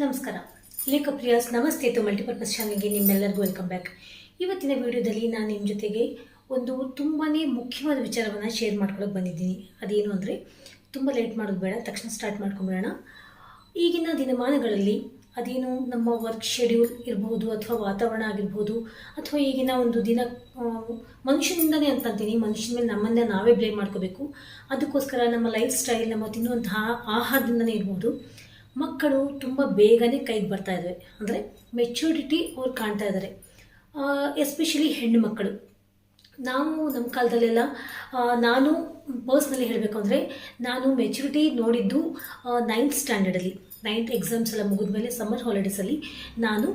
ನಮಸ್ಕಾರ. ಲೇಖ ಪ್ರಿಯಾಸ್, ನಮಸ್ತೆ. ತು ಮಲ್ಟಿಪರ್ಪಸ್ ಚಾನಲ್ಗೆ ನಿಮ್ಮೆಲ್ಲರಿಗೂ ವೆಲ್ಕಮ್ ಬ್ಯಾಕ್. ಇವತ್ತಿನ ವಿಡಿಯೋದಲ್ಲಿ ನಾನು ನಿಮ್ಮ ಜೊತೆಗೆ ಒಂದು ತುಂಬಾ ಮುಖ್ಯವಾದ ವಿಚಾರವನ್ನು ಶೇರ್ ಮಾಡ್ಕೊಳ್ಳೋಕೆ ಬಂದಿದ್ದೀನಿ. ಅದೇನು ಅಂದರೆ, ತುಂಬ ಲೇಟ್ ಮಾಡೋದು ಬೇಡ, ತಕ್ಷಣ ಸ್ಟಾರ್ಟ್ ಮಾಡ್ಕೊಂಬಿಡೋಣ. ಈಗಿನ ದಿನಮಾನಗಳಲ್ಲಿ ಅದೇನು ನಮ್ಮ ವರ್ಕ್ ಶೆಡ್ಯೂಲ್ ಇರ್ಬೋದು ಅಥವಾ ವಾತಾವರಣ ಆಗಿರ್ಬೋದು ಅಥವಾ ಈಗಿನ ಒಂದು ದಿನ ಮನುಷ್ಯನಿಂದನೇ ಅಂತ ಅಂತೀನಿ. ಮನುಷ್ಯನ ಮೇಲೆ ನಮ್ಮನ್ನೇ ನಾವೇ ಬ್ಲೇಮ್ ಮಾಡ್ಕೋಬೇಕು. ಅದಕ್ಕೋಸ್ಕರ ನಮ್ಮ ಲೈಫ್ ಸ್ಟೈಲ್ ನಮ್ಮ ತಿನ್ನುವಂತಹ ಆಹಾರದಿಂದನೇ ಇರ್ಬೋದು. ಮಕ್ಕಳು ತುಂಬ ಬೇಗನೆ ಕೈಗೆ ಬರ್ತಾ ಇದ್ದಾವೆ ಅಂದರೆ ಮೆಚ್ಯೂರಿಟಿ ಅವ್ರು ಕಾಣ್ತಾ ಇದ್ದಾರೆ ಎಸ್ಪೆಷಲಿ ಹೆಣ್ಣು ಮಕ್ಕಳು. ನಾವು ನಮ್ಮ ಕಾಲದಲ್ಲೆಲ್ಲ ನಾನು ಪರ್ಸ್ನಲಿ ಹೇಳಬೇಕು ಅಂದರೆ, ನಾನು ಮೆಚ್ಯೂರಿಟಿ ನೋಡಿದ್ದು ನೈನ್ತ್ ಸ್ಟ್ಯಾಂಡರ್ಡಲ್ಲಿ ನೈನ್ತ್ ಎಕ್ಸಾಮ್ಸ್ ಎಲ್ಲ ಮುಗಿದ್ಮೇಲೆ ಸಮ್ಮರ್ ಹಾಲಿಡೇಸಲ್ಲಿ ನಾನು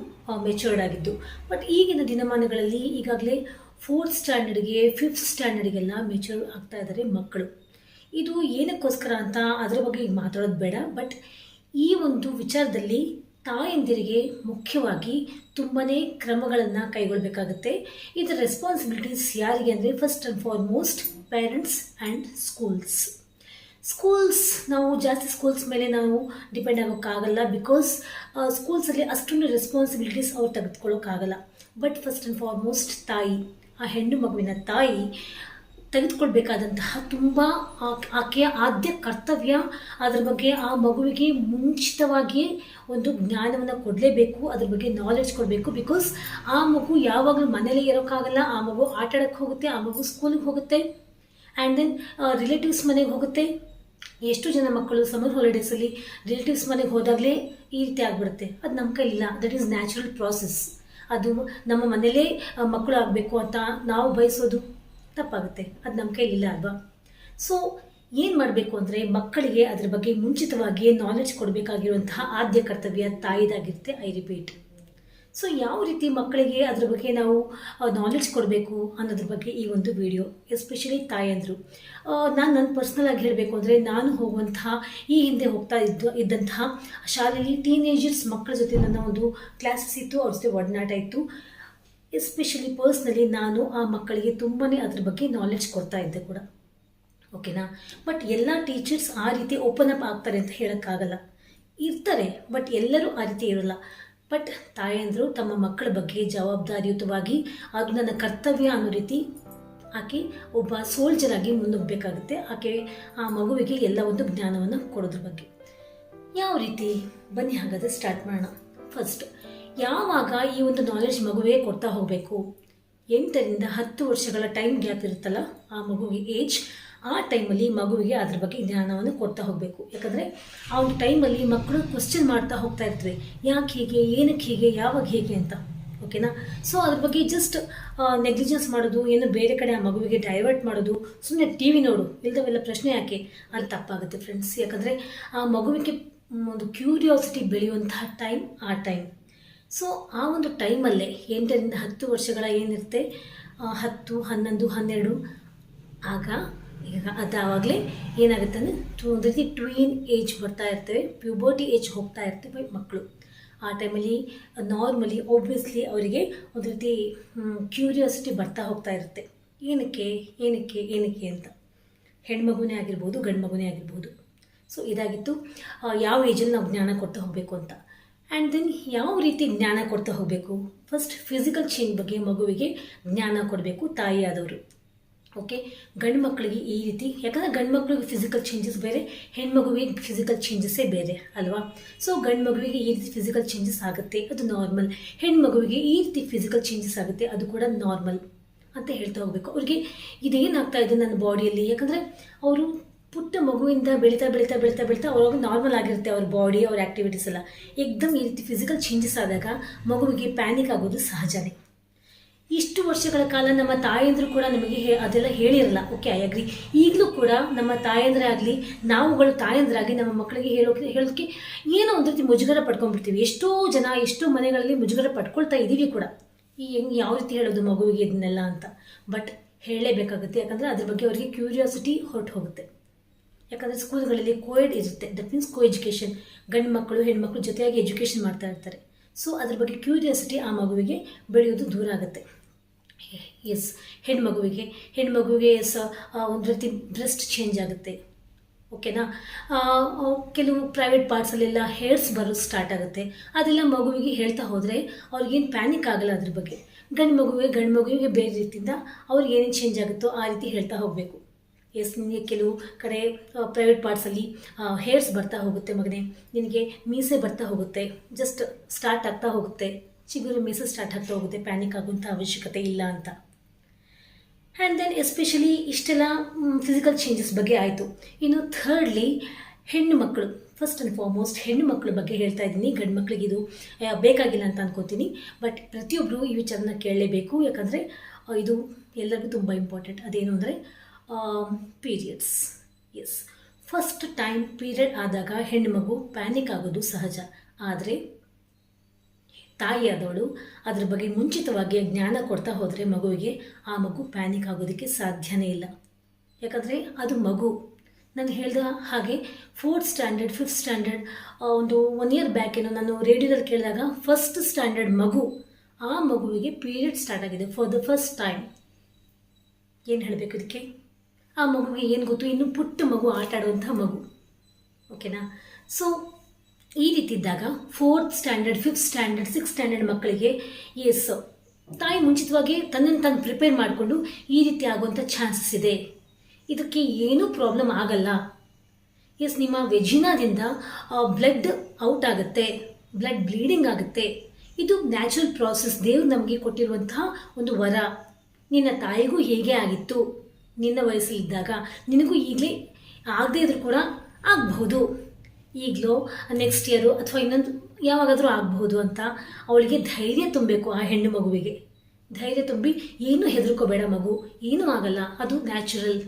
ಮೆಚ್ಯೂರ್ಡ್ ಆಗಿದ್ದು. ಬಟ್ ಈಗಿನ ದಿನಮಾನಗಳಲ್ಲಿ ಈಗಾಗಲೇ ಫೋರ್ತ್ ಸ್ಟ್ಯಾಂಡರ್ಡ್ಗೆ ಫಿಫ್ತ್ ಸ್ಟ್ಯಾಂಡರ್ಡ್ಗೆಲ್ಲ ಮೆಚ್ಯೂರ್ ಆಗ್ತಾ ಇದ್ದಾರೆ ಮಕ್ಕಳು. ಇದು ಏನಕ್ಕೋಸ್ಕರ ಅಂತ ಅದರ ಬಗ್ಗೆ ಈಗ ಮಾತಾಡೋದು ಬೇಡ. ಬಟ್ ಈ ಒಂದು ವಿಚಾರದಲ್ಲಿ ತಾಯಂದಿರಿಗೆ ಮುಖ್ಯವಾಗಿ ತುಂಬಾ ಕ್ರಮಗಳನ್ನು ಕೈಗೊಳ್ಳಬೇಕಾಗುತ್ತೆ ಇದರ ರೆಸ್ಪಾನ್ಸಿಬಿಲಿಟೀಸ್ ಯಾರಿಗೆ ಅಂದರೆ first and foremost parents and schools schools ನಾವು ಜಾಸ್ತಿ ಸ್ಕೂಲ್ಸ್ ಮೇಲೆ ನಾವು ಡಿಪೆಂಡ್ ಆಗೋಕ್ಕಾಗಲ್ಲ ಬಿಕಾಸ್ ಸ್ಕೂಲ್ಸಲ್ಲಿ ಅಷ್ಟೊಂದು ರೆಸ್ಪಾನ್ಸಿಬಿಲಿಟೀಸ್ ಅವ್ರು ತೆಗೆದುಕೊಳ್ಳೋಕ್ಕಾಗಲ್ಲ. ಬಟ್ ಫಸ್ಟ್ ಆ್ಯಂಡ್ ಫಾರ್ಮೋಸ್ಟ್ ತಾಯಿ, ಆ ಹೆಣ್ಣು ಮಗುವಿನ ತಾಯಿ ತೆಗೆದುಕೊಳ್ಬೇಕಾದಂತಹ ತುಂಬ ಆಕೆಯ ಆದ್ಯ ಕರ್ತವ್ಯ. ಅದ್ರ ಬಗ್ಗೆ ಆ ಮಗುವಿಗೆ ಮುಂಚಿತವಾಗಿ ಒಂದು ಜ್ಞಾನವನ್ನು ಕೊಡಲೇಬೇಕು, ಅದ್ರ ಬಗ್ಗೆ ನಾಲೆಜ್ ಕೊಡಬೇಕು. ಬಿಕಾಸ್ ಆ ಮಗು ಯಾವಾಗಲೂ ಮನೇಲಿ ಇರೋಕ್ಕಾಗಲ್ಲ. ಆ ಮಗು ಆಟ ಆಡೋಕ್ಕೆ ಹೋಗುತ್ತೆ, ಆ ಮಗು ಸ್ಕೂಲಿಗೆ ಹೋಗುತ್ತೆ. ಆ್ಯಂಡ್ ದೆನ್ ರಿಲೇಟಿವ್ಸ್ ಮನೆಗೆ ಹೋಗುತ್ತೆ. ಎಷ್ಟು ಜನ ಮಕ್ಕಳು ಸಮರ್ ಹಾಲಿಡೇಸಲ್ಲಿ ರಿಲೇಟಿವ್ಸ್ ಮನೆಗೆ ಹೋದಾಗಲೇ ಈ ರೀತಿ ಆಗಿಬಿಡುತ್ತೆ. ಅದು ನಮ್ಮ ಕೈಲಿಲ್ಲ. ದಟ್ ಈಸ್ ನ್ಯಾಚುರಲ್ ಪ್ರಾಸೆಸ್ ಅದು ನಮ್ಮ ಮನೇಲೇ ಮಕ್ಕಳು ಆಗಬೇಕು ಅಂತ ನಾವು ಬಯಸೋದು. ತಪ್ಪಾಗುತ್ತೆ. ಅದು ನಮ್ಮ ಕೈಲಿಲ್ಲ ಅಲ್ವಾ? ಸೊ ಏನು ಮಾಡಬೇಕು ಅಂದರೆ ಮಕ್ಕಳಿಗೆ ಅದ್ರ ಬಗ್ಗೆ ಮುಂಚಿತವಾಗಿ ನಾಲೆಡ್ಜ್ ಕೊಡಬೇಕಾಗಿರುವಂತಹ ಆದ್ಯ ಕರ್ತವ್ಯ ತಾಯಿದಾಗಿರುತ್ತೆ ಐ ರಿಪೀಟ್ ಸೊ ಯಾವ ರೀತಿ ಮಕ್ಕಳಿಗೆ ಅದ್ರ ಬಗ್ಗೆ ನಾವು ನಾಲೆಡ್ಜ್ ಕೊಡಬೇಕು ಅನ್ನೋದ್ರ ಬಗ್ಗೆ ಈ ಒಂದು ವಿಡಿಯೋ ಎಸ್ಪೆಷಲಿ ತಾಯಂದರು ನಾನು ನನ್ನ ಪರ್ಸ್ನಲ್ ಆಗಿ ಹೇಳಬೇಕು ಅಂದರೆ ನಾನು ಹೋಗುವಂತಹ ಈ ಹಿಂದೆ ಹೋಗ್ತಾ ಇದ್ದು, ಇದ್ದಂತಹ ಶಾಲೆಯಲ್ಲಿ ಟೀನೇಜರ್ಸ್ ಮಕ್ಕಳ ಜೊತೆ ನನ್ನ ಒಂದು ಕ್ಲಾಸಸ್ ಇತ್ತು, ಅವ್ರ ಜೊತೆ ಒಡನಾಟ ಇತ್ತು. ಎಸ್ಪೆಷಲಿ ಪರ್ಸ್ನಲಿ ನಾನು ಆ ಮಕ್ಕಳಿಗೆ ತುಂಬಾ ಅದ್ರ ಬಗ್ಗೆ ನಾಲೆಡ್ಜ್ ಕೊಡ್ತಾ ಇದ್ದೆ ಕೂಡ. ಓಕೆನಾ ಬಟ್ ಎಲ್ಲ ಟೀಚರ್ಸ್ ಆ ರೀತಿ ಓಪನ್ ಅಪ್ ಆಗ್ತಾರೆ ಅಂತ ಹೇಳೋಕ್ಕಾಗಲ್ಲ. ಇರ್ತಾರೆ ಬಟ್ ಎಲ್ಲರೂ ಆ ರೀತಿ ಇರೋಲ್ಲ. ಬಟ್ ತಾಯಂದರು ತಮ್ಮ ಮಕ್ಕಳ ಬಗ್ಗೆ ಜವಾಬ್ದಾರಿಯುತವಾಗಿ ಅದು ನನ್ನ ಕರ್ತವ್ಯ ಅನ್ನೋ ರೀತಿ ಆಕೆ ಒಬ್ಬ ಸೋಲ್ಜರ್ ಆಗಿ ಮುನ್ನುಗ್ಗಬೇಕಾಗುತ್ತೆ. ಆಕೆ ಆ ಮಗುವಿಗೆ ಎಲ್ಲ ಒಂದು ಜ್ಞಾನವನ್ನು ಕೊಡೋದ್ರ ಬಗ್ಗೆ. ಯಾವ ರೀತಿ? ಬನ್ನಿ ಹಾಗಾದರೆ ಸ್ಟಾರ್ಟ್ ಮಾಡೋಣ. ಫಸ್ಟ್ ಯಾವಾಗ ಈ ಒಂದು ನಾಲೆಡ್ಜ್ ಮಗುವಿಗೆ ಕೊಡ್ತಾ ಹೋಗಬೇಕು? ಎಂಟರಿಂದ ಹತ್ತು ವರ್ಷಗಳ ಟೈಮ್ ಗ್ಯಾಪ್ ಇರುತ್ತಲ್ಲ, ಆ ಮಗುವಿಗೆ ಏಜ್ ಆ ಟೈಮಲ್ಲಿ ಮಗುವಿಗೆ ಅದ್ರ ಬಗ್ಗೆ ಜ್ಞಾನವನ್ನು ಕೊಡ್ತಾ ಹೋಗಬೇಕು. ಯಾಕಂದರೆ, ಆ ಒಂದು ಟೈಮಲ್ಲಿ ಮಕ್ಕಳು ಕ್ವಶನ್ ಮಾಡ್ತಾ ಹೋಗ್ತಾ ಇರ್ತವೆ ಯಾಕೆ ಹೀಗೆ, ಏನಕ್ಕೆ ಹೀಗೆ, ಯಾವಾಗ ಹೇಗೆ ಅಂತ. ಓಕೆನಾ ಸೊ ಅದ್ರ ಬಗ್ಗೆ ಜಸ್ಟ್ ನೆಗ್ಲಿಜೆನ್ಸ್ ಮಾಡೋದು, ಏನು ಬೇರೆ ಕಡೆ ಆ ಮಗುವಿಗೆ ಡೈವರ್ಟ್ ಮಾಡೋದು ಸುಮ್ಮನೆ ಟಿ ವಿ ನೋಡು, ಇಲ್ದವೆಲ್ಲ ಪ್ರಶ್ನೆ ಯಾಕೆ? ಅದು ತಪ್ಪಾಗುತ್ತೆ ಫ್ರೆಂಡ್ಸ್ ಯಾಕಂದರೆ, ಆ ಮಗುವಿಗೆ ಒಂದು ಕ್ಯೂರಿಯಾಸಿಟಿ ಬೆಳೆಯುವಂತಹ ಟೈಮ್ ಆ ಟೈಮ್ ಸೊ ಆ ಒಂದು ಟೈಮಲ್ಲೇ ಎಂಟರಿಂದ ಹತ್ತು ವರ್ಷಗಳ ಏನಿರುತ್ತೆ? ಹತ್ತು, ಹನ್ನೊಂದು, ಹನ್ನೆರಡು. ಆಗ, ಈಗ ಅದಾವಾಗಲೇ ಏನಾಗುತ್ತೆ ಅಂದರೆ ಒಂದು ರೀತಿ ಟ್ವೀನ್ ಏಜ್ ಬರ್ತಾ ಇರ್ತವೆ. ಪ್ಯೂಬರ್ಟಿ ಏಜ್ ಹೋಗ್ತಾ ಇರ್ತವೆ ಮಕ್ಕಳು. ಆ ಟೈಮಲ್ಲಿ ನಾರ್ಮಲಿ ಒಬ್ವಿಯಸ್ಲಿ ಅವರಿಗೆ ಒಂದು ರೀತಿ ಕ್ಯೂರಿಯಾಸಿಟಿ ಬರ್ತಾ ಹೋಗ್ತಾ ಇರುತ್ತೆ. ಏನಕ್ಕೆ ಏನಕ್ಕೆ ಏನಕ್ಕೆ ಅಂತ. ಹೆಣ್ಮಗುನೇ ಆಗಿರ್ಬೋದು ಗಂಡು ಮಗುನೇ ಆಗಿರ್ಬೋದು. ಸೊ ಇದಾಗಿತ್ತು. ಯಾವ ಏಜಲ್ಲಿ ನಾವು ಜ್ಞಾನ ಕೊಡ್ತಾ ಹೋಗಬೇಕು ಅಂತ. ಆ್ಯಂಡ್ ದೆನ್ ಯಾವ ರೀತಿ ಜ್ಞಾನ ಕೊಡ್ತಾ ಹೋಗಬೇಕು? ಫಸ್ಟ್ ಫಿಸಿಕಲ್ ಚೇಂಜ್ ಬಗ್ಗೆ ಮಗುವಿಗೆ ಜ್ಞಾನ ಕೊಡಬೇಕು, ತಾಯಿಯಾದವರು. ಓಕೆ ಗಂಡು ಮಕ್ಕಳಿಗೆ ಈ ರೀತಿ, ಯಾಕಂದರೆ ಗಂಡು ಮಕ್ಕಳಿಗೆ ಫಿಸಿಕಲ್ ಚೇಂಜಸ್ ಬೇರೆ ಹೆಣ್ಮಗುವಿಗೆ ಫಿಸಿಕಲ್ ಚೇಂಜಸ್ಸೇ ಬೇರೆ, ಅಲ್ವಾ? ಸೊ ಗಂಡು ಮಗುವಿಗೆ ಈ ರೀತಿ ಫಿಸಿಕಲ್ ಚೇಂಜಸ್ ಆಗುತ್ತೆ, ಅದು ನಾರ್ಮಲ್ ಹೆಣ್ಮಗುವಿಗೆ ಈ ರೀತಿ ಫಿಸಿಕಲ್ ಚೇಂಜಸ್ ಆಗುತ್ತೆ, ಅದು ಕೂಡ ನಾರ್ಮಲ್ ಅಂತ ಹೇಳ್ತಾ ಹೋಗಬೇಕು. ಅವ್ರಿಗೆ ಇದೇನಾಗ್ತಾ ಇದೆ ನನ್ನ ಬಾಡಿಯಲ್ಲಿ ಯಾಕಂದರೆ ಅವರು ಪುಟ್ಟ ಮಗುವಿಂದ ಬೆಳೀತಾ ಬೆಳೀತಾ ಬೆಳೀತಾ ಬೆಳೀತಾ ಅವ್ರಿಗೆ ನಾರ್ಮಲ್ ಆಗಿರುತ್ತೆ ಅವ್ರ ಬಾಡಿ ಅವ್ರ ಆ್ಯಕ್ಟಿವಿಟೀಸ್ ಎಲ್ಲ. ಏಕ್ದಮ್ ಈ ರೀತಿ ಫಿಸಿಕಲ್ ಚೇಂಜಸ್ ಆದಾಗ ಮಗುವಿಗೆ ಪ್ಯಾನಿಕ್ ಆಗೋದು ಸಹಜನೇ. ಇಷ್ಟು ವರ್ಷಗಳ ಕಾಲ ನಮ್ಮ ತಾಯಂದರು ಕೂಡ ನಮಗೆ ಅದೆಲ್ಲ ಹೇಳಿರಲ್ಲ. ಓಕೆ ಐ ಅಗ್ರಿ ಈಗಲೂ ಕೂಡ ನಮ್ಮ ತಾಯಂದ್ರೆ ಆಗಲಿ ನಾವುಗಳು ತಾಯಂದ್ರಾಗಿ ನಮ್ಮ ಮಕ್ಕಳಿಗೆ ಹೇಳೋಕೆ ಹೇಳೋಕ್ಕೆ ಏನೋ ಒಂದು ರೀತಿ ಮುಜುಗರ ಪಡ್ಕೊಂಡ್ಬಿಡ್ತೀವಿ. ಎಷ್ಟೋ ಜನ, ಎಷ್ಟೋ ಮನೆಗಳಲ್ಲಿ ಮುಜುಗರ ಪಡ್ಕೊಳ್ತಾ ಇದ್ದೀವಿ ಕೂಡ. ಈ ಹೆಂಗೆ, ಯಾವ ರೀತಿ ಹೇಳೋದು ಮಗುವಿಗೆ ಇದನ್ನೆಲ್ಲ ಅಂತ. ಬಟ್ ಹೇಳಲೇಬೇಕಾಗುತ್ತೆ. ಯಾಕಂದರೆ ಅದ್ರ ಬಗ್ಗೆ ಅವರಿಗೆ ಕ್ಯೂರಿಯಾಸಿಟಿ ಹೊರಟು ಹೋಗುತ್ತೆ ಯಾಕಂದರೆ ಸ್ಕೂಲ್ಗಳಲ್ಲಿ ಕೋಯೆಡ್ ಇರುತ್ತೆ. ದಟ್ ಮೀನ್ಸ್ ಕೋ ಎಜುಕೇಷನ್ ಗಂಡು ಮಕ್ಕಳು, ಹೆಣ್ಮಕ್ಳು ಜೊತೆಯಾಗಿ ಎಜುಕೇಷನ್ ಮಾಡ್ತಾ ಇರ್ತಾರೆ. ಸೊ ಅದ್ರ ಬಗ್ಗೆ ಕ್ಯೂರಿಯಾಸಿಟಿ ಆ ಮಗುವಿಗೆ ಬೆಳೆಯೋದು ದೂರ ಆಗುತ್ತೆ. ಎಸ್ ಹೆಣ್ಮಗುವಿಗೆ. ಹೆಣ್ಮಗುವಿಗೆ ಎಸ್ ಒಂದು ರೀತಿ ಬ್ರೆಸ್ಟ್ ಚೇಂಜ್ ಆಗುತ್ತೆ. ಓಕೆನಾ ಕೆಲವು ಪ್ರೈವೇಟ್ ಪಾರ್ಟ್ಸಲ್ಲೆಲ್ಲ ಹೇರ್ಸ್ ಬರೋದು ಸ್ಟಾರ್ಟ್ ಆಗುತ್ತೆ. ಅದೆಲ್ಲ ಮಗುವಿಗೆ ಹೇಳ್ತಾ ಹೋದರೆ ಅವ್ರಿಗೇನು ಪ್ಯಾನಿಕ್ ಆಗಲ್ಲ ಅದ್ರ ಬಗ್ಗೆ. ಗಂಡು ಮಗುವಿಗೆ ಗಂಡು ಮಗುವಿಗೆ ಬೇರೆ ರೀತಿಯಿಂದ ಅವ್ರಿಗೆ ಏನೇನು ಚೇಂಜ್ ಆಗುತ್ತೋ ಆ ರೀತಿ ಹೇಳ್ತಾ ಹೋಗಬೇಕು. ಎಸ್ ನಿನಗೆ ಕೆಲವು ಕಡೆ ಪ್ರೈವೇಟ್ ಪಾರ್ಟ್ಸಲ್ಲಿ ಹೇರ್ಸ್ ಬರ್ತಾ ಹೋಗುತ್ತೆ ಮಗನೇ. ನಿನಗೆ ಮೀಸೆ ಬರ್ತಾ ಹೋಗುತ್ತೆ. ಜಸ್ಟ್ ಸ್ಟಾರ್ಟ್ ಆಗ್ತಾ ಹೋಗುತ್ತೆ. ಚಿಗುರು ಮೀಸೆ ಸ್ಟಾರ್ಟ್ ಆಗ್ತಾ ಹೋಗುತ್ತೆ. ಪ್ಯಾನಿಕ್ ಆಗುವಂಥ ಅವಶ್ಯಕತೆ ಇಲ್ಲ ಅಂತ. ಆ್ಯಂಡ್ ದೆನ್ ಎಸ್ಪೆಷಲಿ ಇಷ್ಟೆಲ್ಲ ಫಿಸಿಕಲ್ ಚೇಂಜಸ್ ಬಗ್ಗೆ ಆಯಿತು. ಇನ್ನು ಥರ್ಡ್ಲಿ ಹೆಣ್ಣು ಮಕ್ಕಳು. ಫಸ್ಟ್ ಆ್ಯಂಡ್ ಫಾರ್ಮೋಸ್ಟ್ ಹೆಣ್ಣು ಮಕ್ಕಳ ಬಗ್ಗೆ ಹೇಳ್ತಾ ಇದ್ದೀನಿ. ಗಂಡು ಮಕ್ಕಳಿಗೆ ಇದು ಬೇಕಾಗಿಲ್ಲ ಅಂತ ಅನ್ಕೋತೀನಿ. ಬಟ್ ಪ್ರತಿಯೊಬ್ಬರು ಈ ವಿಚಾರನ ಕೇಳಲೇಬೇಕು. ಯಾಕಂದರೆ ಇದು ಎಲ್ಲರಿಗೂ ತುಂಬ ಇಂಪಾರ್ಟೆಂಟ್ ಅದೇನು ಅಂದರೆ periods yes first time period ಆದಾಗ ಹೆಣ್ಣು ಮಗು ಪ್ಯಾನಿಕ್ ಆಗೋದು ಸಹಜ. ಆದರೆ ತಾಯಿಯಾದವಳು ಅದರ ಬಗ್ಗೆ ಮುಂಚಿತವಾಗಿ ಜ್ಞಾನ ಕೊಡ್ತಾ ಹೋದರೆ ಮಗುವಿಗೆ ಆ ಮಗು ಪ್ಯಾನಿಕ್ ಆಗೋದಕ್ಕೆ ಸಾಧ್ಯನೇ ಇಲ್ಲ. ಯಾಕಂದರೆ ಅದು ಮಗು. ನಾನು ಹೇಳಿದ ಹಾಗೆ ಫೋರ್ತ್ ಸ್ಟ್ಯಾಂಡರ್ಡ್ ಫಿಫ್ತ್ ಸ್ಟ್ಯಾಂಡರ್ಡ್ ಒಂದು ಒನ್ ಇಯರ್ ಬ್ಯಾಕ್ ಏನೋ ನಾನು ರೇಡಿಯೋದಲ್ಲಿ ಕೇಳಿದಾಗ ಫಸ್ಟ್ ಸ್ಟ್ಯಾಂಡರ್ಡ್ ಮಗು, ಆ ಮಗುವಿಗೆ ಪೀರಿಯಡ್ ಸ್ಟಾರ್ಟ್ ಆಗಿದೆ ಫಾರ್ ದ ಫಸ್ಟ್ ಟೈಮ್ ಏನು ಹೇಳಬೇಕು ಇದಕ್ಕೆ? ಆ ಮಗುಗೆ ಏನು ಗೊತ್ತು? ಇನ್ನು ಪುಟ್ಟ ಮಗು ಆಟ ಆಡುವಂಥ ಮಗು. ಓಕೆನಾ? ಸೊ ಈ ರೀತಿ ಇದ್ದಾಗ fourth standard fifth standard six standard ಮಕ್ಕಳಿಗೆ ಎಸ್ ತಾಯಿ ಮುಂಚಿತವಾಗಿ ತನ್ನನ್ನು ತಾನು ಪ್ರಿಪೇರ್ ಮಾಡಿಕೊಂಡು ಈ ರೀತಿ ಆಗುವಂಥ ಚಾನ್ಸಸ್ ಇದೆ. ಇದಕ್ಕೆ ಏನೂ ಪ್ರಾಬ್ಲಮ್ ಆಗಲ್ಲ. ಎಸ್ ನಿಮ್ಮ ವೆಜಿನಾದಿಂದ ಬ್ಲಡ್ ಔಟ್ ಆಗುತ್ತೆ. ಬ್ಲಡ್ ಬ್ಲೀಡಿಂಗ್ ಆಗುತ್ತೆ. ಇದು ನ್ಯಾಚುರಲ್ ಪ್ರಾಸೆಸ್ ದೇವ್ರು ನಮಗೆ ಕೊಟ್ಟಿರುವಂತಹ ಒಂದು ವರ. ನಿನ್ನ ತಾಯಿಗೂ ಹೇಗೆ ಆಗಿತ್ತು. ನಿನ್ನ ವಯಸ್ಸಲ್ಲಿದ್ದಾಗ ನಿನಗೂ ಈಗಲೇ ಆಗದೇ ಇದ್ರೂ ಕೂಡ ಆಗಬಹುದು. ಈಗಲೋ ನೆಕ್ಸ್ಟ್ ಇಯರು ಅಥವಾ ಇನ್ನೊಂದು ಯಾವಾಗಾದರೂ ಆಗಬಹುದು ಅಂತ ಅವಳಿಗೆ ಧೈರ್ಯ ತುಂಬಬೇಕು ಆ ಹೆಣ್ಣು ಮಗುವಿಗೆ. ಧೈರ್ಯ ತುಂಬಿ ಏನೂ ಹೆದರ್ಕೋಬೇಡ ಮಗು, ಏನೂ ಆಗಲ್ಲ, ಅದು ನ್ಯಾಚುರಲ್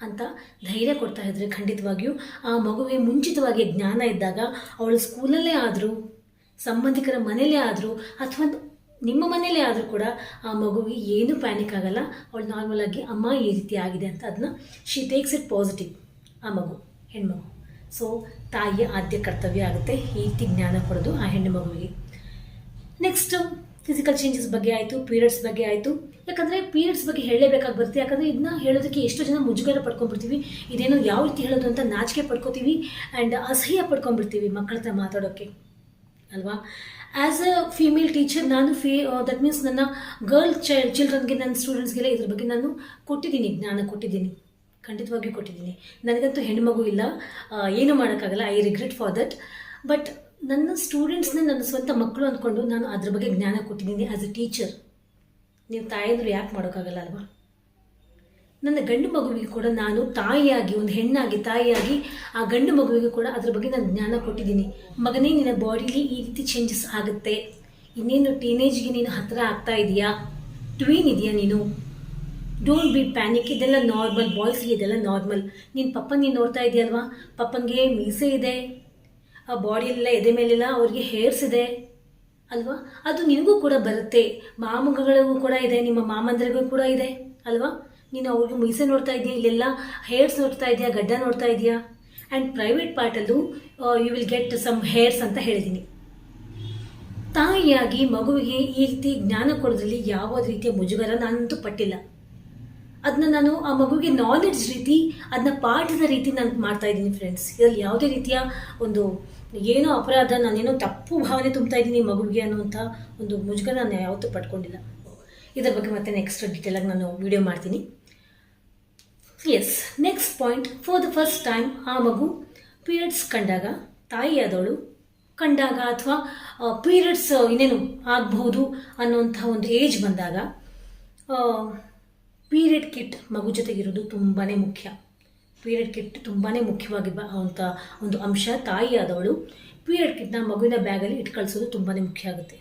ಅಂತ ಧೈರ್ಯ ಕೊಡ್ತಾ ಇದ್ರೆ ಖಂಡಿತವಾಗಿಯೂ ಆ ಮಗುವಿಗೆ ಮುಂಚಿತವಾಗಿ ಜ್ಞಾನ ಇದ್ದಾಗ ಅವಳು ಸ್ಕೂಲಲ್ಲೇ ಆದರೂ, ಸಂಬಂಧಿಕರ ಮನೆಯಲ್ಲೇ ಆದರೂ ಅಥವಾ ನಿಮ್ಮ ಮನೇಲೇ ಆದರೂ ಕೂಡ ಆ ಮಗುವಿಗೆ ಏನೂ ಪ್ಯಾನಿಕ್ ಆಗಲ್ಲ. ಅವಳು ನಾರ್ಮಲ್ ಆಗಿ ಅಮ್ಮ ಈ ರೀತಿ ಆಗಿದೆ ಅಂತ ಅದನ್ನ ಶಿ ಟೇಕ್ಸ್ ಇಟ್ ಪಾಸಿಟಿವ್ ಆ ಮಗು, ಹೆಣ್ಮಗು. ಸೊ ತಾಯಿಯ ಆದ್ಯ ಕರ್ತವ್ಯ ಆಗುತ್ತೆ. ಈ ರೀತಿ ಜ್ಞಾನ ಕೊಡೋದು ಆ ಹೆಣ್ಣು ಮಗುವಿಗೆ. ನೆಕ್ಸ್ಟ್ ಫಿಸಿಕಲ್ ಚೇಂಜಸ್ ಬಗ್ಗೆ ಆಯಿತು ಪೀರಿಯಡ್ಸ್ ಬಗ್ಗೆ ಆಯಿತು. ಯಾಕಂದರೆ ಪೀರಿಯಡ್ಸ್ ಬಗ್ಗೆ ಹೇಳಲೇಬೇಕಾಗಿ ಬರುತ್ತೆ. ಯಾಕಂದರೆ ಇದನ್ನ ಹೇಳೋದಕ್ಕೆ ಎಷ್ಟೋ ಜನ ಮುಜುಗರ ಪಡ್ಕೊಂಡ್ಬಿಡ್ತೀವಿ. ಇದೇನೋ ಯಾವ ರೀತಿ ಹೇಳೋದು ಅಂತ ನಾಚಿಕೆ ಪಡ್ಕೋತೀವಿ. ಆ್ಯಂಡ್ ಅಸಹ್ಯ ಪಡ್ಕೊಂಡ್ಬಿಡ್ತೀವಿ ಮಕ್ಕಳ ಹತ್ರ ಮಾತಾಡೋಕ್ಕೆ ಅಲ್ವಾ? ಆ್ಯಸ್ ಅ ಫೀಮೇಲ್ ಟೀಚರ್ ನಾನು ಫೀ ದಟ್ ಮೀನ್ಸ್ ನನ್ನ ಗರ್ಲ್ ಚೈಲ್ಡ್ ಚಿಲ್ಡ್ರನ್ಗೆ ನನ್ನ ಸ್ಟೂಡೆಂಟ್ಸ್ಗೆಲ್ಲ ಇದ್ರ ಬಗ್ಗೆ ನಾನು ಕೊಟ್ಟಿದ್ದೀನಿ, ಜ್ಞಾನ ಕೊಟ್ಟಿದ್ದೀನಿ. ಖಂಡಿತವಾಗಿಯೂ ಕೊಟ್ಟಿದ್ದೀನಿ. ನನಗಂತೂ ಹೆಣ್ಮಗು ಇಲ್ಲ. ಏನೂ ಮಾಡೋಕ್ಕಾಗಲ್ಲ. I regret for that but ನನ್ನ ಸ್ಟೂಡೆಂಟ್ಸ್ನ ನನ್ನ ಸ್ವಂತ ಮಕ್ಕಳು ಅಂದ್ಕೊಂಡು ನಾನು ಅದ್ರ ಬಗ್ಗೆ ಜ್ಞಾನ ಕೊಟ್ಟಿದ್ದೀನಿ ಆ್ಯಸ್ ಅ ಟೀಚರ್ ನೀವು ತಾಯಂದರು ಯಾಕೆ ಮಾಡೋಕ್ಕಾಗಲ್ಲ ಅಲ್ವಾ? ನನ್ನ ಗಂಡು ಮಗುವಿಗೆ ಕೂಡ ನಾನು ತಾಯಿಯಾಗಿ, ಒಂದು ಹೆಣ್ಣಾಗಿ, ತಾಯಿಯಾಗಿ ಆ ಗಂಡು ಮಗುವಿಗೆ ಕೂಡ ಅದ್ರ ಬಗ್ಗೆ ನಾನು ಜ್ಞಾನ ಕೊಟ್ಟಿದ್ದೀನಿ. ಮಗನೇ, ನಿನ್ನ ಬಾಡಿಲಿ ಈ ರೀತಿ ಚೇಂಜಸ್ ಆಗುತ್ತೆ. ಇನ್ನೇನು ಟೀನೇಜ್ಗೆ ನೀನು ಹತ್ತಿರ ಆಗ್ತಾ ಇದೆಯಾ? ಟ್ವೀನ್ ಇದೆಯಾ ನೀನು? ಡೋಂಟ್ ಬಿ ಪ್ಯಾನಿಕ್ ಇದೆಲ್ಲ ನಾರ್ಮಲ್ ಬಾಯ್ಸ್ಗೆ ಇದೆಲ್ಲ ನಾರ್ಮಲ್ ನಿನ್ನ ಪಪ್ಪ ನೀನು ನೋಡ್ತಾ ಇದೆಯಲ್ವಾ ಪಪ್ಪನಿಗೆ ಮೀಸೆ ಇದೆ. ಆ ಬಾಡಿಯೆಲ್ಲ ಎದೆ ಮೇಲೆಲ್ಲ ಅವ್ರಿಗೆ ಹೇರ್ಸ್ ಇದೆ. ಅಲ್ವಾ? ಅದು ನಿನಗೂ ಕೂಡ ಬರುತ್ತೆ. ಮಾಮಗಳಿಗೂ ಕೂಡ ಇದೆ. ನಿಮ್ಮ ಮಾಮಂದ್ರಿಗೂ ಕೂಡ ಇದೆ. ಅಲ್ವಾ? ನೀನು ಅವ್ರಿಗೆ ಮೀಸೆ ನೋಡ್ತಾ ಇದೆಯಾ ಇಲ್ಲೆಲ್ಲ ಹೇರ್ಸ್ ನೋಡ್ತಾ ಇದೆಯಾ ಗಡ್ಡ ನೋಡ್ತಾ ಇದೆಯಾ and private ಪಾರ್ಟಲ್ಲೂ you will get some hairs ಅಂತ ಹೇಳಿದ್ದೀನಿ. ತಾಯಿಯಾಗಿ ಮಗುವಿಗೆ ಈ ರೀತಿ ಜ್ಞಾನ ಕೊಡೋದ್ರಲ್ಲಿ ಯಾವ ರೀತಿಯ ಮುಜುಗರ ನಾನಂತೂ ಪಟ್ಟಿಲ್ಲ. ಅದನ್ನ ನಾನು ಆ ಮಗುವಿಗೆ ನಾಲೆಡ್ಜ್ ರೀತಿ ಅದನ್ನ ಪಾಠದ ರೀತಿ ನಾನು ಮಾಡ್ತಾ ಇದ್ದೀನಿ ಫ್ರೆಂಡ್ಸ್ ಇದರಲ್ಲಿ ಯಾವುದೇ ರೀತಿಯ ಒಂದು ಏನೋ ಅಪರಾಧ, ನಾನೇನೋ ತಪ್ಪು ಭಾವನೆ ತುಂಬ್ತಾ ಇದ್ದೀನಿ ಮಗುವಿಗೆ ಅನ್ನುವಂಥ ಒಂದು ಮುಜುಗರ ನಾನು ಯಾವತ್ತೂ ಪಡ್ಕೊಂಡಿಲ್ಲ. ಇದರ ಬಗ್ಗೆ ಮತ್ತೆ ನೆಕ್ಸ್ಟ್ ಡೀಟೇಲಾಗಿ ನಾನು ವಿಡಿಯೋ ಮಾಡ್ತೀನಿ. Yes next point for the first time ಆ ಮಗು ಪೀರಿಯಡ್ಸ್ ಕಂಡಾಗ ತಾಯಿಯಾದವಳು ಕಂಡಾಗ ಅಥವಾ ಪೀರಿಯಡ್ಸ್ ಇನ್ನೇನು ಆಗಬಹುದು ಅನ್ನುವಂಥ ಒಂದು ಏಜ್ ಬಂದಾಗ ಪೀರಿಯಡ್ ಕಿಟ್ ಮಗು ಜೊತೆಗಿರೋದು ತುಂಬಾ ಮುಖ್ಯ. ಪೀರಿಯಡ್ ಕಿಟ್ ತುಂಬಾ ಮುಖ್ಯವಾಗಿ ಅಂಥ ಒಂದು ಅಂಶ ತಾಯಿಯಾದವಳು ಪೀರಿಯಡ್ ಕಿಟ್ನ ಮಗುವಿನ ಬ್ಯಾಗಲ್ಲಿ ಇಟ್ಟು ಕಳಿಸೋದು ತುಂಬಾ ಮುಖ್ಯ ಆಗುತ್ತೆ.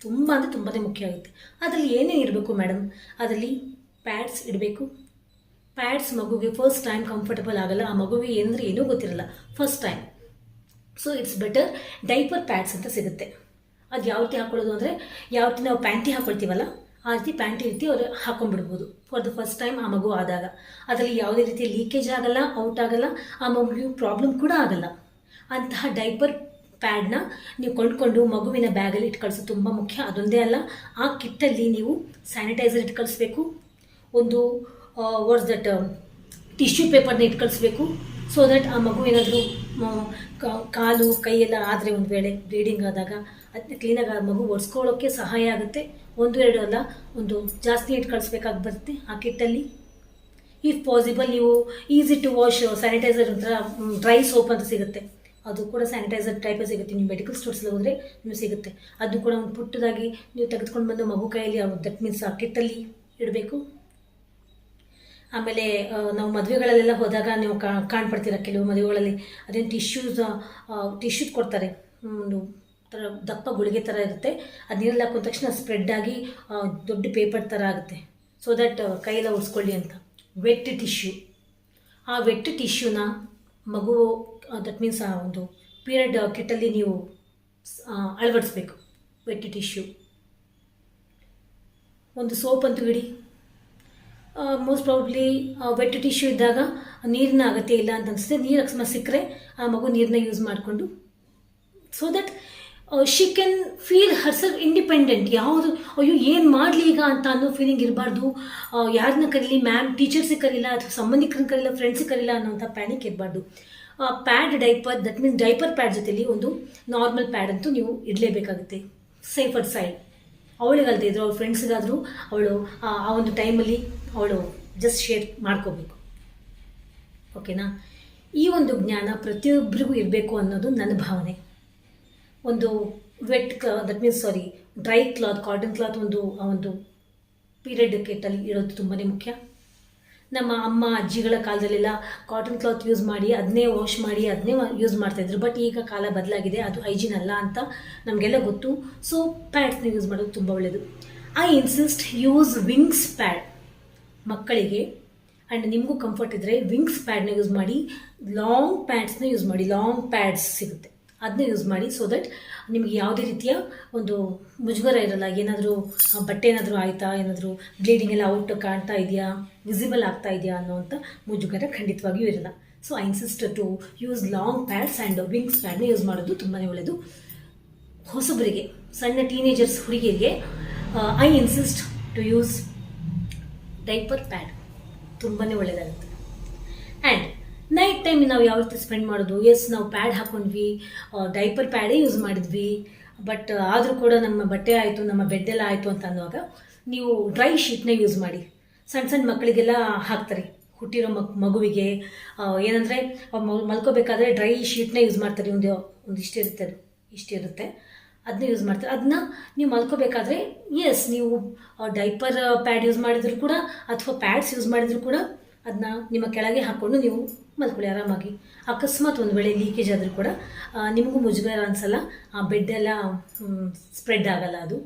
ತುಂಬ ಅಂದರೆ ತುಂಬಾ ಮುಖ್ಯ ಆಗುತ್ತೆ. ಅದರಲ್ಲಿ ಏನೇನು ಇರಬೇಕು ಮೇಡಮ್ ಅದರಲ್ಲಿ ಪ್ಯಾಡ್ಸ್ ಇಡಬೇಕು ಪ್ಯಾಡ್ಸ್ ಮಗುಗೆ ಫಸ್ಟ್ ಟೈಮ್ ಕಂಫರ್ಟಬಲ್ ಆಗಲ್ಲ, ಆ ಮಗುವಿಗೆ ಏನಂದ್ರೆ ಏನೂ ಗೊತ್ತಿರಲ್ಲ first time so it's better diaper pads ಅಂತ ಸಿಗುತ್ತೆ. ಅದು ಯಾವ ರೀತಿ ಹಾಕೊಳ್ಳೋದು ಅಂದರೆ, ಯಾವ ರೀತಿ ನಾವು ಪ್ಯಾಂಟಿ ಹಾಕೊಳ್ತೀವಲ್ಲ, ಆ ರೀತಿ ಪ್ಯಾಂಟಿ ರೀತಿ ಅವರು ಹಾಕೊಂಡ್ಬಿಡ್ಬೋದು ಫಾರ್ ದ ಫಸ್ಟ್ ಟೈಮ್ ಆ ಮಗು ಆದಾಗ. ಅದರಲ್ಲಿ ಯಾವುದೇ ರೀತಿ ಲೀಕೇಜ್ ಆಗಲ್ಲ ಔಟ್ ಆಗಲ್ಲ, ಆ ಮಗುವಿಗೆ ಪ್ರಾಬ್ಲಮ್ ಕೂಡ ಆಗಲ್ಲ. ಅಂತಹ ಡೈಪರ್ ಪ್ಯಾಡ್ನ ನೀವು ಕೊಂಡ್ಕೊಂಡು ಮಗುವಿನ ಬ್ಯಾಗಲ್ಲಿ ಇಟ್ಟು ಕಳಿಸೋದು ತುಂಬ ಮುಖ್ಯ. ಅದೊಂದೇ ಅಲ್ಲ, ಆ ಕಿಟ್ಟಲ್ಲಿ ನೀವು ಸ್ಯಾನಿಟೈಸರ್ ಇಟ್ಟು ಕಳಿಸ್ಬೇಕು ಒಂದು ವಾಟ್ಸ್ ದಟ್ ಟಿಶ್ಯೂ ಪೇಪರ್ನ ಇಟ್ಟು ಕಳಿಸ್ಬೇಕು ಸೊ ದಟ್ ಆ ಮಗು ಏನಾದರೂ ಕಾಲು ಕೈಯೆಲ್ಲ ಆದರೆ ಒಂದು ವೇಳೆ ಬ್ಲೀಡಿಂಗ್ ಆದಾಗ ಅದನ್ನ ಕ್ಲೀನಾಗಿ ಆ ಮಗು ಒರೆಸ್ಕೊಳ್ಳೋಕ್ಕೆ ಸಹಾಯ ಆಗುತ್ತೆ. ಒಂದು, ಎರಡು ಅಲ್ಲ, ಒಂದು ಜಾಸ್ತಿ ಇಟ್ಟು ಕಳಿಸ್ಬೇಕಾಗಿ ಬರುತ್ತೆ ಆ ಕಿಟ್ಟಲ್ಲಿ. ಇಫ್ ಪಾಸಿಬಲ್ ನೀವು ಈಸಿ ಟು ವಾಶ್ ಸ್ಯಾನಿಟೈಸರ್ ಒಂಥರ ಡ್ರೈ ಸೋಪ್ ಅಂತ ಸಿಗುತ್ತೆ. ಅದು ಕೂಡ ಸ್ಯಾನಿಟೈಸರ್ ಟೈಪೇ ಸಿಗುತ್ತೆ. ನೀವು ಮೆಡಿಕಲ್ ಸ್ಟೋರ್ಸಲ್ಲಿ ಹೋದರೆ ನೀವು ಸಿಗುತ್ತೆ. ಅದು ಕೂಡ ಒಂದು ಪುಟ್ಟದಾಗಿ ನೀವು ತೆಗೆದುಕೊಂಡು ಬಂದು ಮಗು ಕೈಯಲ್ಲಿ ದಟ್ ಮೀನ್ಸ್ ಆ ಕಿಟ್ಟಲ್ಲಿ ಇಡಬೇಕು. ಆಮೇಲೆ ನಾವು ಮದುವೆಗಳಲ್ಲೆಲ್ಲ ಹೋದಾಗ ನೀವು ಕಾಣ್ಪಡ್ತೀರ ಕೆಲವು ಮದುವೆಗಳಲ್ಲಿ? ಅದೇನು ಟಿಶ್ಯೂಸ್ ಟಿಶ್ಯೂಸ್ ಕೊಡ್ತಾರೆ. ಒಂದು ಥರ ದಪ್ಪ ಗುಳಿಗೆ ಥರ ಇರುತ್ತೆ. ಅದು ನೀರಲ್ಲಿ ಹಾಕೊಂಡ ತಕ್ಷಣ ಸ್ಪ್ರೆಡ್ ಆಗಿ ದೊಡ್ಡ ಪೇಪರ್ ಥರ ಆಗುತ್ತೆ. ಸೊ ದಟ್ ಕೈಯೆಲ್ಲ ಉಳಿಸ್ಕೊಳ್ಳಿ ಅಂತ. ವೆಟ್ ಟಿಶ್ಯೂ ಆ ವೆಟ್ ಟಿಶ್ಯೂನ ಮಗು ದಟ್ ಮೀನ್ಸ್ ಆ, ಒಂದು ಪೀರಿಯಡ್ ಕಿಟ್ಟಲ್ಲಿ ನೀವು ಅಳವಡಿಸ್ಬೇಕು. ವೆಟ್ ಟಿಶ್ಯೂ ಒಂದು ಸೋಪ್ ಅಂತೂ ಇಡಿ. ಮೋಸ್ಟ್ ಪ್ರಾಬ್ಲಿ ವೆಟ್ ಟಿಶ್ಯೂ ಇದ್ದಾಗ ನೀರಿನ ಅಗತ್ಯ ಇಲ್ಲ ಅಂತ ಅನಿಸುತ್ತೆ. ನೀರು ಅಕಸ್ಮಾತ್ ಸಿಕ್ಕರೆ ಆ ಮಗು ನೀರನ್ನ ಯೂಸ್ ಮಾಡಿಕೊಂಡು. So that she can feel herself independent ಯಾವುದು, ಅಯ್ಯೋ, ಏನು ಮಾಡಲಿ ಈಗ ಅಂತ ಅನ್ನೋ ಫೀಲಿಂಗ್ ಇರಬಾರ್ದು. ಯಾರನ್ನ ಕರೀಲಿ ಮ್ಯಾಮ್ ಟೀಚರ್ಸಿಗೆ ಕರೀಲ್ಲ ಅಥವಾ ಸಂಬಂಧಿಕರನ್ನ ಕರೀಲ್ಲ ಫ್ರೆಂಡ್ಸಿಗೆ ಕರೀಲ್ಲ ಅನ್ನೋಂಥ ಪ್ಯಾನಿಕ್ ಇರಬಾರ್ದು. Pad diaper that means diaper pad ಜೊತೆಲಿ ಒಂದು ನಾರ್ಮಲ್ ಪ್ಯಾಡ್ ಅಂತೂ ನೀವು ಇಡಲೇಬೇಕಾಗುತ್ತೆ. ಸೇಫರ್ ಸೈಡ್ ಅವಳಿಗಲ್ದೇ ಇದ್ರು, ಅವ್ಳ ಫ್ರೆಂಡ್ಸ್ಗಾದರೂ ಅವಳು, ಆ ಒಂದು ಟೈಮಲ್ಲಿ ಅವಳು ಜಸ್ಟ್ ಶೇರ್ ಮಾಡ್ಕೋಬೇಕು. ಓಕೆನಾ ಈ ಒಂದು ಜ್ಞಾನ ಪ್ರತಿಯೊಬ್ಬರಿಗೂ ಇರಬೇಕು ಅನ್ನೋದು ನನ್ನ ಭಾವನೆ. ಒಂದು wet ಕ್ಲಾ that means sorry dry cloth cotton cloth ಒಂದು, ಆ ಒಂದು ಪೀರಿಯಡ್ ಕಿಟ್ಟಲ್ಲಿ ಇರೋದು ತುಂಬಾ ಮುಖ್ಯ. ನಮ್ಮ ಅಮ್ಮ, ಅಜ್ಜಿಗಳ ಕಾಲದಲ್ಲೆಲ್ಲ ಕಾಟನ್ ಕ್ಲಾತ್ ಯೂಸ್ ಮಾಡಿ ಅದನ್ನೇ ವಾಶ್ ಮಾಡಿ ಅದನ್ನೇ ಯೂಸ್ ಮಾಡ್ತಾಯಿದ್ರು ಬಟ್ ಈಗ ಕಾಲ ಬದಲಾಗಿದೆ, ಅದು ಹೈಜೀನ್ ಅಲ್ಲ ಅಂತ ನಮಗೆಲ್ಲ ಗೊತ್ತು. ಸೊ ಪ್ಯಾಡ್ಸ್ನ ಯೂಸ್ ಮಾಡೋದು ತುಂಬ ಒಳ್ಳೆಯದು I insist use wings pad ಮಕ್ಕಳಿಗೆ ಆ್ಯಂಡ್ ನಿಮಗೂ ಕಂಫರ್ಟ್ ಇದ್ದರೆ ವಿಂಗ್ಸ್ ಪ್ಯಾಡ್ನ ಯೂಸ್ ಮಾಡಿ ಲಾಂಗ್ ಪ್ಯಾಡ್ಸ್ನ ಯೂಸ್ ಮಾಡಿ ಲಾಂಗ್ ಪ್ಯಾಡ್ಸ್ ಸಿಗುತ್ತೆ. ಅದನ್ನ ಯೂಸ್ ಮಾಡಿ ಸೊ ದಟ್ ನಿಮಗೆ ಯಾವುದೇ ರೀತಿಯ ಒಂದು ಮುಜುಗರ ಇರಲ್ಲ. ಏನಾದರೂ ಬಟ್ಟೆ ಏನಾದರೂ ಆಯಿತಾ? ಏನಾದರೂ ಬ್ಲೀಡಿಂಗ್ ಎಲ್ಲ ಔಟ್ ಕಾಣ್ತಾ ಇದೆಯಾ? ವಿಸಿಬಲ್ ಆಗ್ತಾ ಇದೆಯಾ ಅನ್ನೋವಂಥ ಮುಜುಗರ ಖಂಡಿತವಾಗಿಯೂ ಇರಲ್ಲ. So I insist to use long pads and wings ಪ್ಯಾಡ್ನ use ಮಾಡೋದು ತುಂಬಾ ಒಳ್ಳೆಯದು ಹೊಸಬರಿಗೆ, ಸಣ್ಣ ಟೀನೇಜರ್ಸ್ ಹುಡುಗಿಯರಿಗೆ I insist to use diaper pad ತುಂಬಾ ಒಳ್ಳೆಯದಾಗುತ್ತೆ ಆ್ಯಂಡ್ ನೈಟ್ ಟೈಮ್ ನಾವು ಯಾವ ರೀತಿ ಸ್ಪೆಂಡ್ ಮಾಡೋದು? ಎಸ್ ನಾವು ಪ್ಯಾಡ್ ಹಾಕೊಂಡ್ವಿ. ಡೈಪರ್ ಪ್ಯಾಡೇ ಯೂಸ್ ಮಾಡಿದ್ವಿ. ಬಟ್ ಆದರೂ ಕೂಡ ನಮ್ಮ ಬಟ್ಟೆ ಆಯಿತು, ನಮ್ಮ ಬೆಡ್ಡೆಲ್ಲ ಆಯಿತು ಅಂತ ಅನ್ನುವಾಗ ನೀವು ಡ್ರೈ ಶೀಟ್ನ ಯೂಸ್ ಮಾಡಿ. ಸಣ್ಣ ಸಣ್ಣ ಮಕ್ಕಳಿಗೆಲ್ಲ ಹಾಕ್ತಾರೆ. ಹುಟ್ಟಿರೋ ಮಕ್, ಮಗುವಿಗೆ. ಏನಂದರೆ ಮಲ್ಕೋಬೇಕಾದ್ರೆ ಡ್ರೈ ಶೀಟ್ನ ಯೂಸ್ ಮಾಡ್ತಾರೆ. ಒಂದು ಒಂದು ಇಷ್ಟಿರುತ್ತೆ ಅದು. ಇಷ್ಟಿರುತ್ತೆ. ಅದನ್ನ ಯೂಸ್ ಮಾಡ್ತಾರೆ. ಅದನ್ನ ನೀವು ಮಲ್ಕೋಬೇಕಾದ್ರೆ ಎಸ್ ನೀವು ಡೈಪರ್ ಪ್ಯಾಡ್ ಯೂಸ್ ಮಾಡಿದ್ರು ಕೂಡ ಅಥವಾ ಪ್ಯಾಡ್ಸ್ ಯೂಸ್ ಮಾಡಿದ್ರು ಕೂಡ ಅದನ್ನ ನಿಮ್ಮ ಕೆಳಗೆ ಹಾಕ್ಕೊಂಡು ನೀವು ಮಲ್ಕೊಳ್ಳಿ ಆರಾಮಾಗಿ. ಅಕಸ್ಮಾತ್ ಒಂದು ವೇಳೆ ಲೀಕೇಜ್ ಆದರೂ ಕೂಡ ನಿಮಗೂ ಮುಜುಗರ ಅನಿಸಲ್ಲ. ಆ ಬೆಡ್ ಎಲ್ಲ ಸ್ಪ್ರೆಡ್ ಆಗಲ್ಲ ಅದು.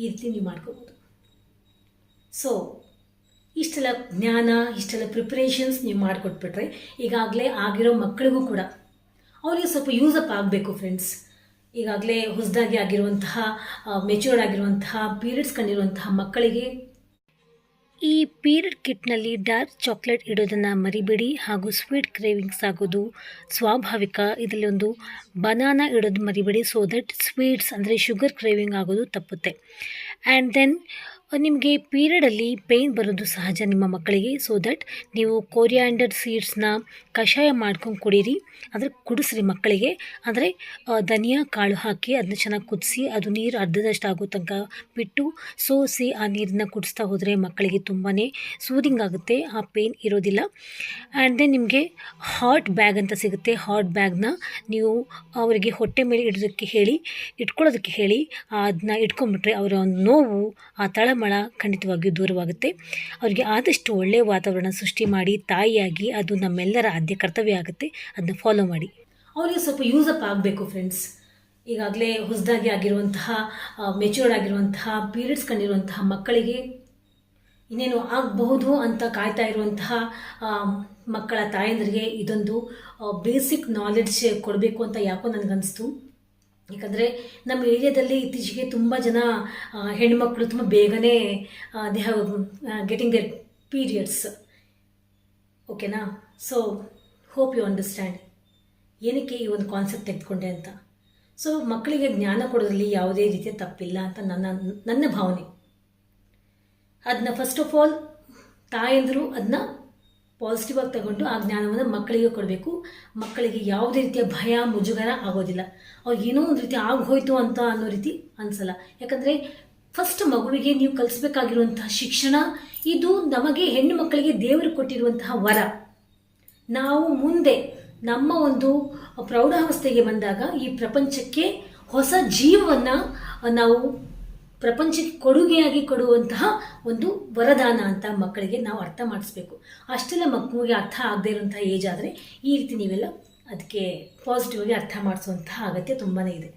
ಈ ರೀತಿ ನೀವು ಮಾಡ್ಕೋಬೋದು. ಸೊ ಇಷ್ಟೆಲ್ಲ ಜ್ಞಾನ, ಇಷ್ಟೆಲ್ಲ ಪ್ರಿಪ್ರೇಷನ್ಸ್ ನೀವು ಮಾಡಿಕೊಟ್ಬಿಟ್ರೆ ಈಗಾಗಲೇ ಆಗಿರೋ ಮಕ್ಕಳಿಗೂ ಕೂಡ, ಅವರಿಗೆ ಸ್ವಲ್ಪ ಯೂಸಪ್ ಆಗಬೇಕು ಫ್ರೆಂಡ್ಸ್ ಈಗಾಗಲೇ ಹೊಸದಾಗಿ ಆಗಿರುವಂತಹ ಮೆಚೂರ್ಡ್ ಆಗಿರುವಂತಹ ಪೀರಿಯಡ್ಸ್ ಕಂಡಿರುವಂತಹ ಮಕ್ಕಳಿಗೆ ಈ ಪೀರಿಯಡ್ ಕಿಟ್ನಲ್ಲಿ ಡಾರ್ಕ್ ಚಾಕ್ಲೇಟ್ ಇಡೋದನ್ನು ಮರಿಬೇಡಿ ಹಾಗೂ ಸ್ವೀಟ್ ಕ್ರೇವಿಂಗ್ಸ್ ಆಗೋದು ಸ್ವಾಭಾವಿಕ. ಇದರಲ್ಲಿ ಒಂದು ಬನಾನಾ ಇಡೋದು ಮರಿಬೇಡಿ ಸೊ ದಟ್ ಸ್ವೀಟ್ಸ್ ಅಂದರೆ ಶುಗರ್ ಕ್ರೇವಿಂಗ್ ಆಗೋದು ತಪ್ಪುತ್ತೆ. ಆ್ಯಂಡ್ ದೆನ್ ನಿಮಗೆ ಪೀರಿಯಡಲ್ಲಿ ಪೇಯ್ನ್ ಬರೋದು ಸಹಜ ನಿಮ್ಮ ಮಕ್ಕಳಿಗೆ ಸೊ ದಟ್ ನೀವು ಕೋರಿಯಾಂಡರ್ ಸೀಡ್ಸ್ನ ಕಷಾಯ ಮಾಡ್ಕೊಂಡು ಕುಡೀರಿ. ಅಂದರೆ ಕುಡಿಸ್ರಿ ಮಕ್ಕಳಿಗೆ. ಅಂದರೆ ಧನಿಯಾ ಕಾಳು ಹಾಕಿ ಅದನ್ನ ಚೆನ್ನಾಗಿ ಕುದಿಸಿ ಅದು ನೀರು ಅರ್ಧದಷ್ಟು ಆಗೋ ತನಕ ಬಿಟ್ಟು ಸೋಸಿ ಆ ನೀರನ್ನ ಕುಡಿಸ್ತಾ ಹೋದರೆ ಮಕ್ಕಳಿಗೆ ತುಂಬಾ ಸೂದಿಂಗ್ ಆಗುತ್ತೆ, ಆ ಪೇಯ್ನ್ ಇರೋದಿಲ್ಲ. ಆ್ಯಂಡ್ ದೆನ್ ನಿಮಗೆ ಹಾಟ್ ಬ್ಯಾಗ್ ಅಂತ ಸಿಗುತ್ತೆ. ಹಾಟ್ ಬ್ಯಾಗ್ನ ನೀವು ಅವರಿಗೆ ಹೊಟ್ಟೆ ಮೇಲೆ ಇಡೋದಕ್ಕೆ ಹೇಳಿ, ಇಟ್ಕೊಳ್ಳೋದಕ್ಕೆ ಹೇಳಿ ಅದನ್ನ ಇಟ್ಕೊಂಡ್ಬಿಟ್ರೆ ಅವರ ನೋವು ಆ ತಳಮಳ ಖಂಡಿತವಾಗಿಯೂ ದೂರವಾಗುತ್ತೆ. ಅವರಿಗೆ ಆದಷ್ಟು ಒಳ್ಳೆಯ ವಾತಾವರಣ ಸೃಷ್ಟಿ ಮಾಡಿ ತಾಯಿಯಾಗಿ ಅದು ನಮ್ಮೆಲ್ಲರ ಆದ್ಯ ಕರ್ತವ್ಯ ಆಗುತ್ತೆ. ಅದನ್ನ ಫಾಲೋ ಮಾಡಿ. ಅವರಿಗೆ ಸ್ವಲ್ಪ ಯೂಸ್ ಅಪ್ ಆಗಬೇಕು ಫ್ರೆಂಡ್ಸ್ ಈಗಾಗಲೇ ಹೊಸದಾಗಿ ಆಗಿರುವಂತಹ ಮೆಚ್ಯೂರ್ಡ್ ಆಗಿರುವಂತಹ ಪೀರಿಯಡ್ಸ್ ಕಂಡಿರುವಂತಹ ಮಕ್ಕಳಿಗೆ ಇನ್ನೇನು ಆಗಬಹುದು ಅಂತ ಕಾಯ್ತಾ ಇರುವಂತಹ ಮಕ್ಕಳ ತಾಯಂದರಿಗೆ ಇದೊಂದು ಬೇಸಿಕ್ ನಾಲೆಡ್ಜ್ ಕೊಡಬೇಕು ಅಂತ ಯಾಕೋ ನನಗನ್ನಿಸ್ತು ಯಾಕಂದರೆ ನಮ್ಮ ಏರಿಯಾದಲ್ಲಿ ಇತ್ತೀಚೆಗೆ ತುಂಬ ಜನ ಹೆಣ್ಮಕ್ಳು ತುಂಬ ಬೇಗನೆ ದೇಹ ಗೆಟಿಂಗ್ ದೇರ್ ಪೀರಿಯಡ್ಸ್ ಓಕೆನಾ ಸೊ ಹೋಪ್ ಯು ಅಂಡರ್ಸ್ಟ್ಯಾಂಡ್ ಏನಕ್ಕೆ ಈ ಒಂದು ಕಾನ್ಸೆಪ್ಟ್ ತೆಗೆದುಕೊಂಡೆ ಅಂತ? ಸೊ ಮಕ್ಕಳಿಗೆ ಜ್ಞಾನ ಕೊಡೋದ್ರಲ್ಲಿ ಯಾವುದೇ ರೀತಿಯ ತಪ್ಪಿಲ್ಲ ಅಂತ ನನ್ನ ನನ್ನ ಭಾವನೆ. ಅದನ್ನ ಫಸ್ಟ್ ಆಫ್ ಆಲ್ ತಾಯಂದರು ಅದನ್ನ ಪಾಸಿಟಿವ್ ಆಗಿ ತಗೊಂಡು ಆ ಜ್ಞಾನವನ್ನು ಮಕ್ಕಳಿಗೆ ಕೊಡಬೇಕು. ಮಕ್ಕಳಿಗೆ ಯಾವುದೇ ರೀತಿಯ ಭಯ, ಮುಜುಗರ ಆಗೋದಿಲ್ಲ. ಅವ್ರಿಗೆ ಏನೋ ಒಂದು ರೀತಿ ಆಗೋಯ್ತು ಅಂತ ಅನ್ನೋ ರೀತಿ ಅನ್ಸಲ್ಲ. ಯಾಕಂದರೆ ಫಸ್ಟ್ ಮಗುವಿಗೆ ನೀವು ಕಲಿಸ್ಬೇಕಾಗಿರುವಂತಹ ಶಿಕ್ಷಣ, ಇದು ನಮಗೆ ಹೆಣ್ಣು ಮಕ್ಕಳಿಗೆ ದೇವರು ಕೊಟ್ಟಿರುವಂತಹ ವರ. ನಾವು ಮುಂದೆ ನಮ್ಮ ಒಂದು ಪ್ರೌಢಾವಸ್ಥೆಗೆ ಬಂದಾಗ ಈ ಪ್ರಪಂಚಕ್ಕೆ ಹೊಸ ಜೀವವನ್ನು ನಾವು ಪ್ರಪಂಚಕ್ಕೆ ಕೊಡುಗೆಯಾಗಿ ಕೊಡುವಂತಹ ಒಂದು ವರದಾನ ಅಂತ ಮಕ್ಕಳಿಗೆ ನಾವು ಅರ್ಥ ಮಾಡಿಸ್ಬೇಕು. ಅಷ್ಟೆಲ್ಲ ಮಕ್ಕಳಿಗೆ ಅರ್ಥ ಆಗದೇ ಇರುವಂತಹ ಏಜ್ ಆದರೆ ಈ ರೀತಿ ನೀವೆಲ್ಲ ಅದಕ್ಕೆ ಪಾಸಿಟಿವ್ ಆಗಿ ಅರ್ಥ ಮಾಡಿಸುವಂತಹ ಅಗತ್ಯ ತುಂಬಾ ಇದೆ.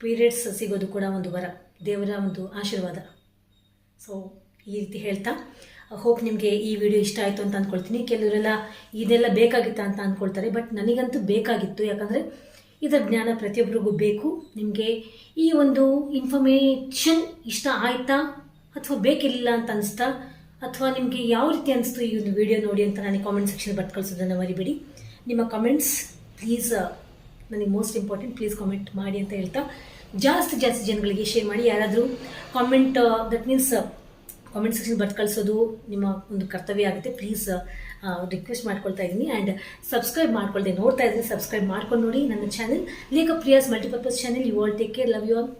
ಪೀರಿಯಡ್ಸ್ ಸಿಗೋದು ಕೂಡ ಒಂದು ವರ, ದೇವರ ಒಂದು ಆಶೀರ್ವಾದ. ಸೊ ಈ ರೀತಿ ಹೇಳ್ತಾ ಹೋಪ್ ನಿಮಗೆ ಈ ವಿಡಿಯೋ ಇಷ್ಟ ಆಯಿತು ಅಂತ ಅಂದ್ಕೊಳ್ತೀನಿ ಕೆಲವರೆಲ್ಲ ಇದೆಲ್ಲ ಬೇಕಾಗಿತ್ತಾ ಅಂತ ಅಂದ್ಕೊಳ್ತಾರೆ ಬಟ್ ನನಗಂತೂ ಬೇಕಾಗಿತ್ತು. ಯಾಕಂದರೆ ಇದರ ಜ್ಞಾನ ಪ್ರತಿಯೊಬ್ಬರಿಗೂ ಬೇಕು. ನಿಮಗೆ ಈ ಒಂದು ಇನ್ಫಾರ್ಮೇಷನ್ ಇಷ್ಟ ಆಯಿತಾ? ಅಥವಾ ಬೇಕಿರಲಿಲ್ಲ ಅಂತ ಅನಿಸ್ತಾ? ಅಥವಾ ನಿಮಗೆ ಯಾವ ರೀತಿ ಅನಿಸ್ತು ಈ ಒಂದು ವಿಡಿಯೋ ನೋಡಿ ಅಂತ ನನಗೆ ಕಾಮೆಂಟ್ ಸೆಕ್ಷನ್ ಬಟ್ ಕಳಿಸೋದನ್ನು ಮರಿಬೇಡಿ. ನಿಮ್ಮ ಕಮೆಂಟ್ಸ್ ಪ್ಲೀಸ್ ನನಗೆ ಮೋಸ್ಟ್ ಇಂಪಾರ್ಟೆಂಟ್ ಪ್ಲೀಸ್ ಕಾಮೆಂಟ್ ಮಾಡಿ ಅಂತ ಹೇಳ್ತಾ. ಜಾಸ್ತಿ ಜಾಸ್ತಿ ಜನಗಳಿಗೆ ಶೇರ್ ಮಾಡಿ. ಯಾರಾದರೂ comment that means comment section ಬರ್ದು ಕಳಿಸೋದು ನಿಮ್ಮ ಒಂದು ಕರ್ತವ್ಯ ಆಗುತ್ತೆ. ಪ್ಲೀಸ್ ರಿಕ್ವೆಸ್ಟ್ ಮಾಡ್ಕೊಳ್ತಾ ಇದ್ದೀನಿ. ಆ್ಯಂಡ್ ಸಬ್ಸ್ಕ್ರೈಬ್ ಮಾಡ್ಕೊಳ್ತೀನಿ ನೋಡ್ತಾ ಇದ್ದೀನಿ ಸಬ್ಸ್ಕ್ರೈಬ್ ಮಾಡ್ಕೊಂಡು ನೋಡಿ ನನ್ನ channel Lekha Priya's multipurpose channel you all take care love you all